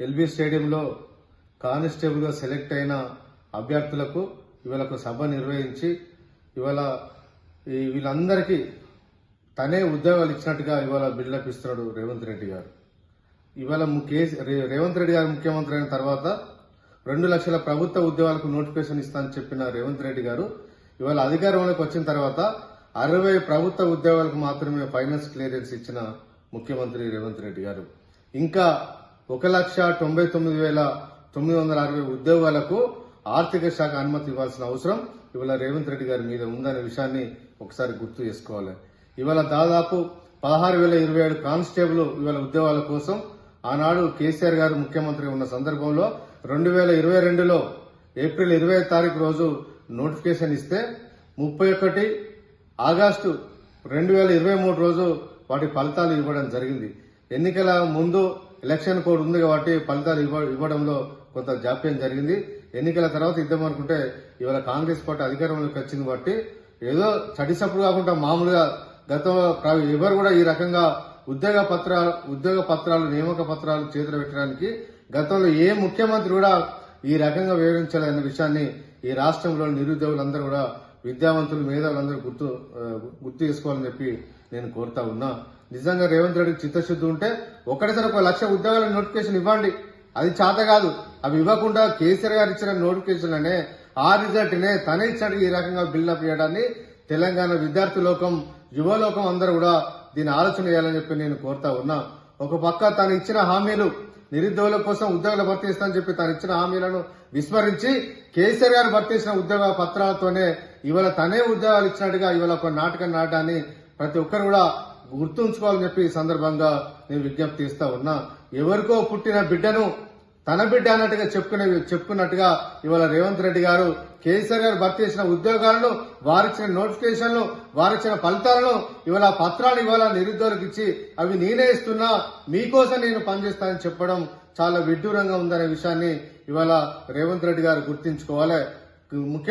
LB స్టేడియంలో కానిస్టేబుల్గా select అయిన అభ్యర్థులకు ఇవాళ ఒక సభ నిర్వహించి ఇవాళ వీళ్ళందరికీ తనే ఉద్యోగాలు ఇచ్చినట్టుగా ఇవాళ బిల్డప్ ఇస్తున్నాడు రేవంత్ రెడ్డి గారు. ఇవాళ ము- రే- రేవంత్ రెడ్డి గారు ముఖ్యమంత్రి అయిన తర్వాత రెండు లక్షల ప్రభుత్వ ఉద్యోగాలకు నోటిఫికేషన్ ఇస్తానని చెప్పిన రేవంత్ రెడ్డి గారు ఇవాళ అధికారంలోకి వచ్చిన తర్వాత అరవై ప్రభుత్వ ఉద్యోగాలకు మాత్రమే ఫైనాన్స్ క్లియరెన్స్ ఇచ్చిన ముఖ్యమంత్రి రేవంత్ రెడ్డి గారు. ఇంకా ఒక లక్ష తొంభై తొమ్మిది వేల తొమ్మిది వందల అరవై ఉద్యోగాలకు ఆర్థిక శాఖ అనుమతి ఇవ్వాల్సిన అవసరం ఇవాళ రేవంత్ రెడ్డి గారి మీద ఉందనే విషయాన్ని ఒకసారి గుర్తు చేసుకోవాలి. ఇవాళ దాదాపు పదహారు వేల ఇరవై ఏడు కానిస్టేబుల్ ఇవాళ ఉద్యోగాల కోసం ఆనాడు కేసీఆర్ గారు ముఖ్యమంత్రి ఉన్న సందర్భంలో రెండు వేల ఇరవై రెండులో ఏప్రిల్ ఇరవై తారీఖు రోజు నోటిఫికేషన్ ఇస్తే ముప్పై ఒకటి ఆగస్టు రెండు వేల ఇరవై మూడు రోజు వాటి ఫలితాలు ఇవ్వడం జరిగింది. ఎన్నికల ముందు ఎలక్షన్ కోడ్ ఉంది కాబట్టి ఫలితాలు ఇవ్వడంలో కొంత జాప్యం జరిగింది. ఎన్నికల తర్వాత ఇద్దామనుకుంటే ఇవాళ కాంగ్రెస్ పార్టీ అధికారంలోకి వచ్చింది కాబట్టి ఏదో చటిసప్పుడు కాకుండా మామూలుగా గతంలో ఎవరు కూడా ఈ రకంగా ఉద్యోగ పత్రాలు ఉద్యోగ పత్రాలు నియామక పత్రాలు చేతులు పెట్టడానికి గతంలో ఏ ముఖ్యమంత్రి కూడా ఈ రకంగా వివరించాలన్న విషయాన్ని ఈ రాష్ట్రంలో నిరుద్యోగులందరూ కూడా విద్యావంతులు మేధావులందరూ గుర్తు గుర్తు చేసుకోవాలని చెప్పి నేను కోరుతా ఉన్నా. నిజంగా రేవంత్ రెడ్డికి చిత్తశుద్ధి ఉంటే ఒకటేసారి ఒక లక్ష ఉద్యోగాల నోటిఫికేషన్ ఇవ్వండి. అది చేత కాదు. అవి ఇవ్వకుండా కేసీఆర్ గారు ఇచ్చిన నోటిఫికేషన్ అనే ఆ రిజల్ట్నే తనే ఇచ్చాడు ఈ రకంగా బిల్డప్ చేయడాన్ని. తెలంగాణ విద్యార్థి లోకం యువలోకం అందరూ కూడా దీన్ని ఆలోచన చేయాలని చెప్పి నేను కోరుతా ఉన్నా. ఒక పక్క తాను ఇచ్చిన హామీలు నిరుద్యోగుల కోసం ఉద్యోగాలు భర్తీ చేస్తానని చెప్పి తాను ఇచ్చిన హామీలను విస్మరించి కేసీఆర్ గారు భర్తీ చేసిన ఉద్యోగ పత్రాలతోనే ఇవాళ తనే ఉద్యోగాలు ఇచ్చినట్టుగా ఇవాళ ఒక నాటకం నాటాన్ని ప్రతి ఒక్కరు కూడా గుర్తుంచుకోవాలని చెప్పి ఈ సందర్భంగా నేను విజ్ఞప్తి చేస్తా ఉన్నా. ఎవరికో పుట్టిన బిడ్డను తన బిడ్డ అన్నట్టుగా చెప్పుకునే చెప్పుకున్నట్టుగా ఇవాళ రేవంత్ రెడ్డి గారు కేసీఆర్ గారు భర్తీ చేసిన ఉద్యోగాలను వారిచ్చిన నోటిఫికేషన్లు వారిచ్చిన ఫలితాలను ఇవాళ పత్రాలు ఇవాళ నిరుద్యోగులకు ఇచ్చి అవి నేనే ఇస్తున్నా మీకోసం నేను పనిచేస్తానని చెప్పడం చాలా విడ్డూరంగా ఉందనే విషయాన్ని ఇవాళ రేవంత్ రెడ్డి గారు గుర్తించుకోవాలి. ముఖ్య